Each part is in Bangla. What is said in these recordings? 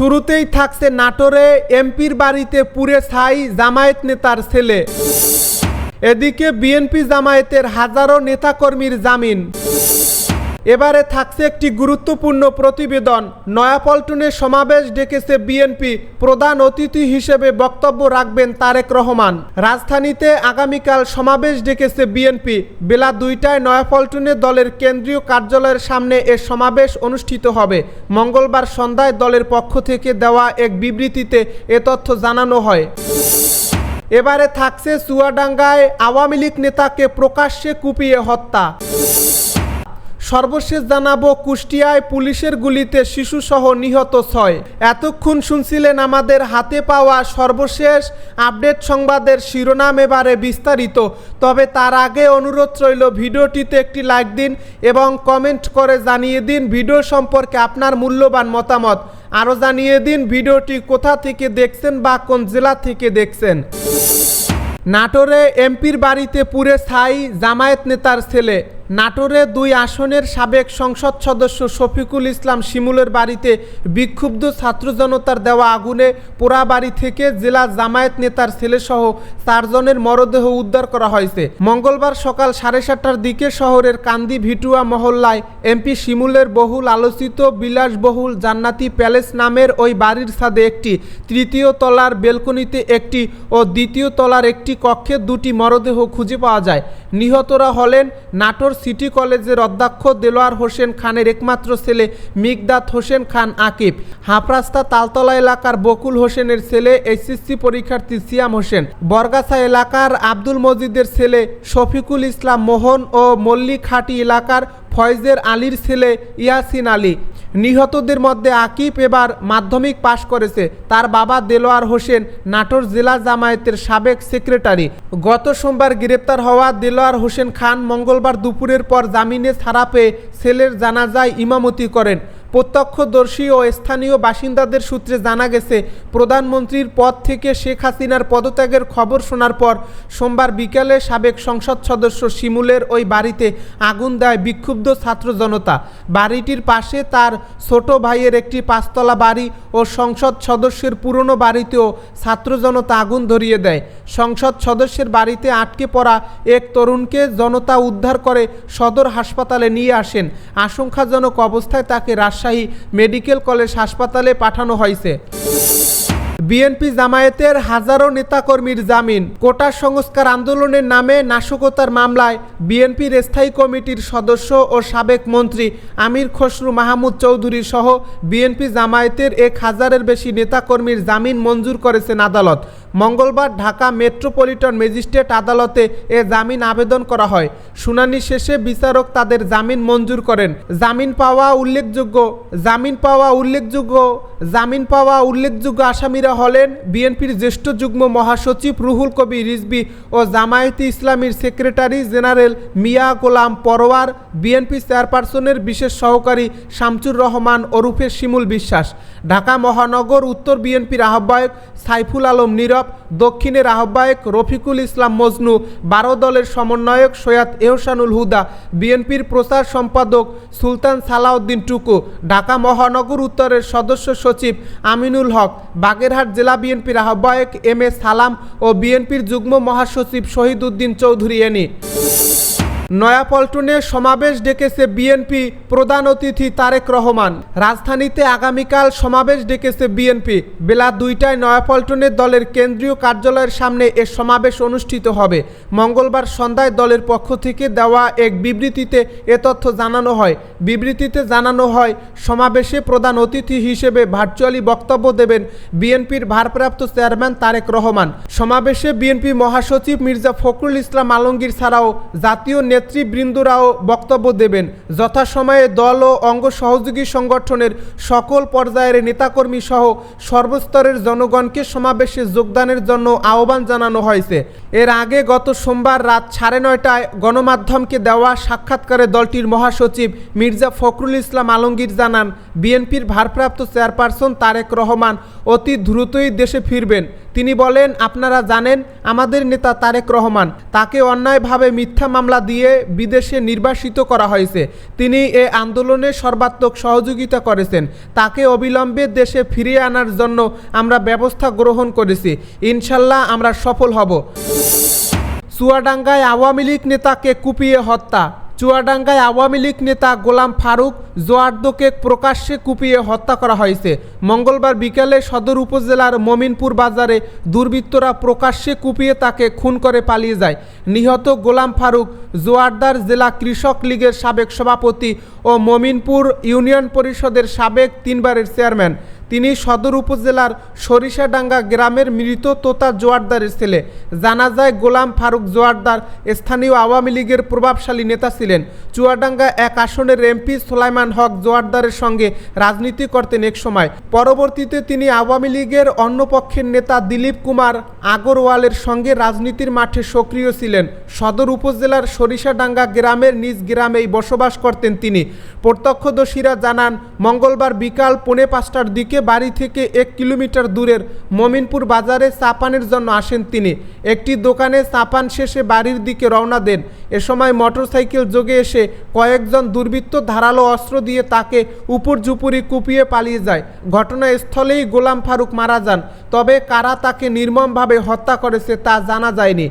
শুরুতেই থাকছে নাটোরে এমপির বাড়িতে পুরে ছাই জামায়াত নেতার ছেলে। এদিকে বিএনপি জামায়াতের হাজারো নেতাকর্মীর জামিন। এবারে থাকছে একটি গুরুত্বপূর্ণ প্রতিবেদন। নয়াপল্টনে সমাবেশ ডেকেছে বিএনপি প্রধান অতিথি হিসেবে বক্তব্য রাখবেন তারেক রহমান। রাজধানীতে আগামীকাল সমাবেশ ডেকেছে বিএনপি। বেলা দুইটায় নয়াপল্টনে দলের কেন্দ্রীয় কার্যালয়ের সামনে এ সমাবেশ অনুষ্ঠিত হবে। মঙ্গলবার সন্ধ্যায় দলের পক্ষ থেকে দেওয়া এক বিবৃতিতে এ তথ্য জানানো হয়। এবারে থাকছে চুয়াডাঙ্গায় আওয়ামী লীগ নেতাকে প্রকাশ্যে কুপিয়ে হত্যা। সর্বশেষ জানাব, কুষ্টিয়ায় পুলিশের গুলিতে শিশুসহ নিহত ছয়। এতক্ষণ শুনছিলেন আমাদের হাতে পাওয়া সর্বশেষ আপডেট সংবাদের শিরোনাম এবারে বিস্তারিত। তবে তার আগে অনুরোধ রইল, ভিডিওটিতে একটি লাইক দিন এবং কমেন্ট করে জানিয়ে দিন ভিডিও সম্পর্কে আপনার মূল্যবান মতামত। আরও জানিয়ে দিন ভিডিওটি কোথা থেকে দেখছেন বা কোন জেলা থেকে দেখছেন। নাটোরে এমপির বাড়িতে পুরে ছাই জামায়াত নেতার ছেলে। নাটোরে দুই আসনের সাবেক সংসদ সদস্য শফিকুল ইসলাম শিমুলের বাড়িতে বিক্ষুব্ধ ছাত্র জনতার দেওয়া আগুনে পোড়া বাড়ি থেকে জেলা জামায়াত নেতার ছেলেসহ চারজনের মরদেহ উদ্ধার করা হয়েছে। মঙ্গলবার সকাল সাড়ে সাতটার দিকে শহরের কান্দি ভিটুয়া মহল্লায় এমপি শিমুলের বহুল আলোচিত বিলাসবহুল জান্নাতি প্যালেস নামের ওই বাড়ির ছাদে একটি তৃতীয় তলার বেলকনিতে একটি ও দ্বিতীয় তলার একটি কক্ষে দুটি মরদেহ খুঁজে পাওয়া যায়। নিহতরা হলেন নাটোর সিটি কলেজের অধ্যক্ষ দেলোয়ার হোসেন খানের একমাত্র ছেলে মিকদাত হোসেন খান আকিব। হাফরাস্তা তালতলা এলাকার বকুল হোসেনের ছেলে এইচএসসি পরীক্ষার্থী সিয়াম হোসেন। বরগাছা এলাকার আব্দুল মজিদের ছেলে শফিকুল ইসলাম মোহন ও মল্লিকহাটি এলাকার ফয়জের আলীর ছেলে ইয়াসিন আলী। নিহতদের মধ্যে আকিব এবার মাধ্যমিক পাশ করেছে। তার বাবা দেলোয়ার হোসেন, নাটোর জেলা জামায়াতের সাবেক সেক্রেটারি। গত সোমবার গ্রেপ্তার হওয়া দেলোয়ার হোসেন খান মঙ্গলবার দুপুরের পর জামিনে ছাড়া পেয়ে ছেলের জানাজায় ইমামতি করেন। প্রত্যক্ষদর্শী ও স্থানীয় বাসিন্দাদের সূত্রে জানা গেছে, প্রধানমন্ত্রীর পদ থেকে শেখ হাসিনার পদত্যাগের খবর শোনার পর সোমবার বিকেলে সাবেক সংসদ সদস্য শিমুলের ওই বাড়িতে আগুন দেয় বিক্ষুব্ধ ছাত্র জনতা। বাড়িটির পাশে তার ছোট ভাইয়ের একটি পাঁচতলা বাড়ি ও সংসদ সদস্যের পুরনো বাড়িতেও ছাত্র জনতা আগুন ধরিয়ে দেয়। সংসদ সদস্যের বাড়িতে আটকে পড়া এক তরুণকে জনতা উদ্ধার করে সদর হাসপাতালে নিয়ে আসেন। আশঙ্কাজনক অবস্থায় তাকে রাজশাহী মেডিকেল কলেজ হাসপাতালে পাঠানো হয়েছে। বিএনপি জামায়াতের হাজারো নেতাকর্মীর জামিন। কোটা সংস্কার আন্দোলনের নামে নাশকতার মামলায় বিএনপির স্থায়ী কমিটির সদস্য ও সাবেক মন্ত্রী আমির খসরু মাহমুদ চৌধুরী সহ বিএনপি জামায়াতের এক হাজারের বেশি নেতাকর্মীর জামিন মঞ্জুর করেছেন আদালত। মঙ্গলবার ঢাকা মেট্রোপলিটন ম্যাজিস্ট্রেট আদালতে এ জামিন আবেদন করা হয়। শুনানি শেষে বিচারক তাদের জামিন মঞ্জুর করেন। জামিন পাওয়া উল্লেখযোগ্য। জামিন পাওয়া উল্লেখযোগ্য। জামিন পাওয়া উল্লেখযোগ্য আসামিরা হলেন বিএনপির জ্যেষ্ঠ যুগ্ম মহাসচিব রুহুল কবি রিজবি ও জামায়াতে ইসলামীর secretary general Mia Golam Parwar, BNP চেয়ারপারসনের বিশেষ সহকারী শামচুর রহমান ওরুফে শিমুল বিশ্বাস, ঢাকা মহানগর উত্তর বিএনপির আহ্বায়ক সাইফুল আলম নীরব দক্ষিণের আহ্বায়ক রফিকুল ইসলাম মজনু, বারো দলের সমন্বয়ক সৈয়দ এহসানুল হুদা, বিএনপির প্রচার সম্পাদক সুলতান সালাউদ্দিন টুকু, ঢাকা মহানগর উত্তরের সদস্য সচিব আমিনুল হক, বাগেরহাট জেলা বিএনপির আহ্বায়ক এম এ সালাম ও বিএনপির যুগ্ম মহাসচিব শহীদ উদ্দিন চৌধুরী এনি। নয়াপল্টনে সমাবেশ ডেকেছে বিএনপি প্রধান অতিথি তারেক রহমান। রাজধানীতে আগামীকাল সমাবেশ ডেকেছে বিএনপি। বেলা দুইটায় নয়াপল্টনে দলের কেন্দ্রীয় কার্যালয়ের সামনে এ সমাবেশ অনুষ্ঠিত হবে। মঙ্গলবার সন্ধ্যায় দলের পক্ষ থেকে দেওয়া এক বিবৃতিতে এ তথ্য জানানো হয়। বিবৃতিতে জানানো হয়, সমাবেশে প্রধান অতিথি হিসেবে ভার্চুয়ালি বক্তব্য দেবেন বিএনপির ভারপ্রাপ্ত চেয়ারম্যান তারেক রহমান। সমাবেশে বিএনপি মহাসচিব মির্জা ফখরুল ইসলাম আলমগীর ছাড়াও জাতীয় নেতৃবৃন্দরাও বক্তব্য দেবেন। যথাসময়ে দল ও অঙ্গ সহযোগী সংগঠনের সকল পর্যায়ের নেতাকর্মী সহ সর্বস্তরের জনগণকে সমাবেশে যোগদানের জন্য আহ্বান জানানো হয়েছে। এর আগে গত সোমবার রাত সাড়ে নয়টায় গণমাধ্যমকে দেওয়া সাক্ষাৎকারে দলটির মহাসচিব মির্জা ফখরুল ইসলাম আলমগীর জানান, বিএনপির ভারপ্রাপ্ত চেয়ারপারসন তারেক রহমান অতি দ্রুতই দেশে ফিরবেন। তিনি বলেন, আপনারা জানেন, আমাদের নেতা তারেক রহমান, তাকে অন্যায়ভাবে মিথ্যা মামলা দিয়ে বিদেশে নির্বাসিত করা হয়েছে। তিনি এ আন্দোলনে সর্বাত্মক সহযোগিতা করেছেন। তাকে অবিলম্বে দেশে ফিরিয়ে আনার জন্য আমরা ব্যবস্থা গ্রহণ করেছি। ইনশাল্লাহ আমরা সফল হব। চুয়াডাঙ্গায় আওয়ামী লীগ নেতাকে কুপিয়ে হত্যা চুয়াডাঙ্গায় আওয়ামী লীগ নেতা গোলাম ফারুক জোয়ার্দকে প্রকাশ্যে কুপিয়ে হত্যা করা হয়েছে। মঙ্গলবার বিকেলে সদর উপজেলার মমিনপুর বাজারে দুর্বৃত্তরা প্রকাশ্যে কুপিয়ে তাকে খুন করে পালিয়ে যায়। নিহত গোলাম ফারুক জোয়ারদার জেলা কৃষক লীগের সাবেক সভাপতি ও মমিনপুর ইউনিয়ন পরিষদের সাবেক তিনবারের চেয়ারম্যান। তিনি সদর উপজেলার সরিষাডাঙ্গা গ্রামের মৃত তোতা জোয়ারদারের ছেলে। জানা যায়, গোলাম ফারুক জোয়ারদার স্থানীয় আওয়ামী লীগের প্রভাবশালী নেতা ছিলেন। চুয়াডাঙ্গা এক আসনের এমপি সোলাইমান হক জোয়ারদারের সঙ্গে রাজনীতি করতেন এক সময়। পরবর্তীতে তিনি আওয়ামী লীগের অন্য পক্ষের নেতা দিলীপ কুমার আগরওয়ালের সঙ্গে রাজনীতির মাঠে সক্রিয় ছিলেন। সদর উপজেলার সরিষাডাঙ্গা গ্রামের নিজ গ্রামেই বসবাস করতেন তিনি। প্রত্যক্ষদর্শীরা জানান, মঙ্গলবার বিকাল পৌনে পাঁচটার দিকে বাড়ি থেকে এক কিলোমিটার দূরের মমিনপুর বাজারে চা পানের জন্য আসেন তিনি। একটি দোকানে চা পান শেষে বাড়ির দিকে রওনা দেন। এ সময় মোটরসাইকেল যোগে এসে কয়েকজন দুর্বৃত্ত ধারালো অস্ত্র দিয়ে তাকে উপর জুপুরি কুপিয়ে পালিয়ে যায়। ঘটনাস্থলেই গোলাম ফারুক মারা যান। তবে কারা তাকে নির্মমভাবে হত্যা করেছে তা জানা যায়নি।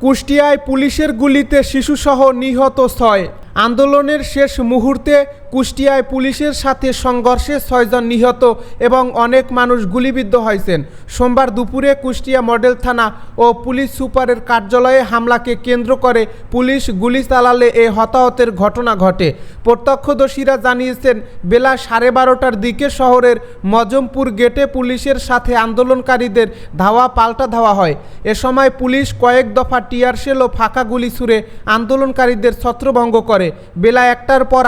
কুষ্টিয়ায় পুলিশের গুলিতে শিশুসহ নিহত ছয়। আন্দোলনের শেষ মুহূর্তে কুষ্টিয়ায় পুলিশের সাথে সংঘর্ষে ছয়জন নিহত এবং অনেক মানুষ গুলিবিদ্ধ হয়েছেন। সোমবার দুপুরে কুষ্টিয়া মডেল থানা ও পুলিশ সুপারের কার্যালয়ে হামলাকে কেন্দ্র করে পুলিশ গুলি চালালে এ হতাহতের ঘটনা ঘটে। প্রত্যক্ষদর্শীরা জানিয়েছেন, বেলা সাড়ে বারোটার দিকে শহরের মজমপুর গেটে পুলিশের সাথে আন্দোলনকারীদের ধাওয়া পাল্টা ধাওয়া হয়। এ সময় পুলিশ কয়েক দফা টিয়ার শেল ও ফাঁকা গুলি ছুড়ে আন্দোলনকারীদের ছত্রভঙ্গ করে। বেলা একটার পর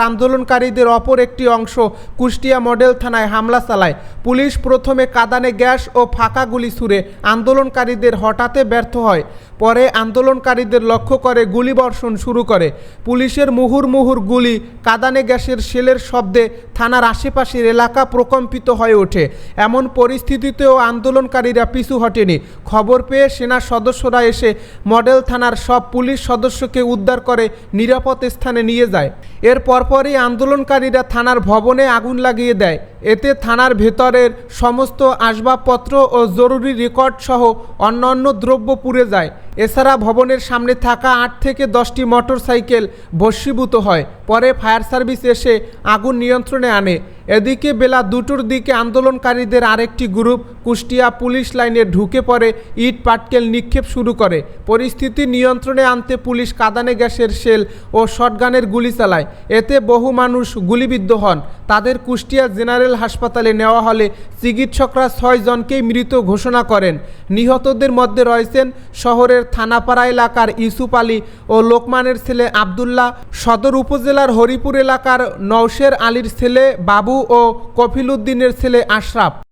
আন্দোলনকারীদের অপর একটি অংশ কুষ্টিয়া মডেল থানায় হামলা চালায়। পুলিশ প্রথমে কাদানে গ্যাস ও ফাঁকা গুলি ছুড়ে আন্দোলনকারীদের হঠাতে ব্যর্থ হয়। পরে আন্দোলনকারীদের লক্ষ্য করে গুলিবর্ষণ শুরু করে। পুলিশের মুহুর মুহুর গুলি কাদানে গ্যাসের শেলের শব্দে থানার আশেপাশের এলাকা প্রকম্পিত হয়ে ওঠে। এমন পরিস্থিতিতেও আন্দোলনকারীরা পিছু হটেনি। খবর পেয়ে সেনা সদস্যরা এসে মডেল থানার সব পুলিশ সদস্যকে উদ্ধার করে নিরাপদ স্থানে নিয়ে যায়। এর পরপরই আন্দোলনকারীরা থানার ভবনে আগুন লাগিয়ে দেয়। এতে থানার ভেতরের সমস্ত আসবাবপত্র ও জরুরি রেকর্ড সহ অন্যান্য দ্রব্য পুড়ে যায়। এছাড়া ভবনের সামনে থাকা আট থেকে দশটি মোটর সাইকেল ভস্মীভূত হয়। পরে ফায়ার সার্ভিস এসে আগুন নিয়ন্ত্রণে আনে। এদিকে বেলা দুটোর দিকে আন্দোলনকারীদের আরেকটি গ্রুপ কুষ্টিয়া পুলিশ লাইনে ঢুকে পড়ে, ইট পাটকেল নিক্ষেপ শুরু করে। পরিস্থিতি নিয়ন্ত্রণে আনতে পুলিশ কাদানে গ্যাসের শেল ও শটগানের গুলি চালায়। এতে বহু মানুষ গুলিবিদ্ধ হন। তাদের কুষ্টিয়া জেনারেল হাসপাতালে নেওয়া হলে চিকিৎসকরা ছয়জনকেই মৃত ঘোষণা করেন। নিহতদের মধ্যে রয়েছেন শহরের থানাপাড়া এলাকার ইউসুফ আলী ও লোকমানের ছেলে আবদুল্লাহ, সদর উপজেলার হরিপুর এলাকার নওশের আলীর ছেলে বাবু ও কফিল উদ্দিনের ছেলে আশরাফ।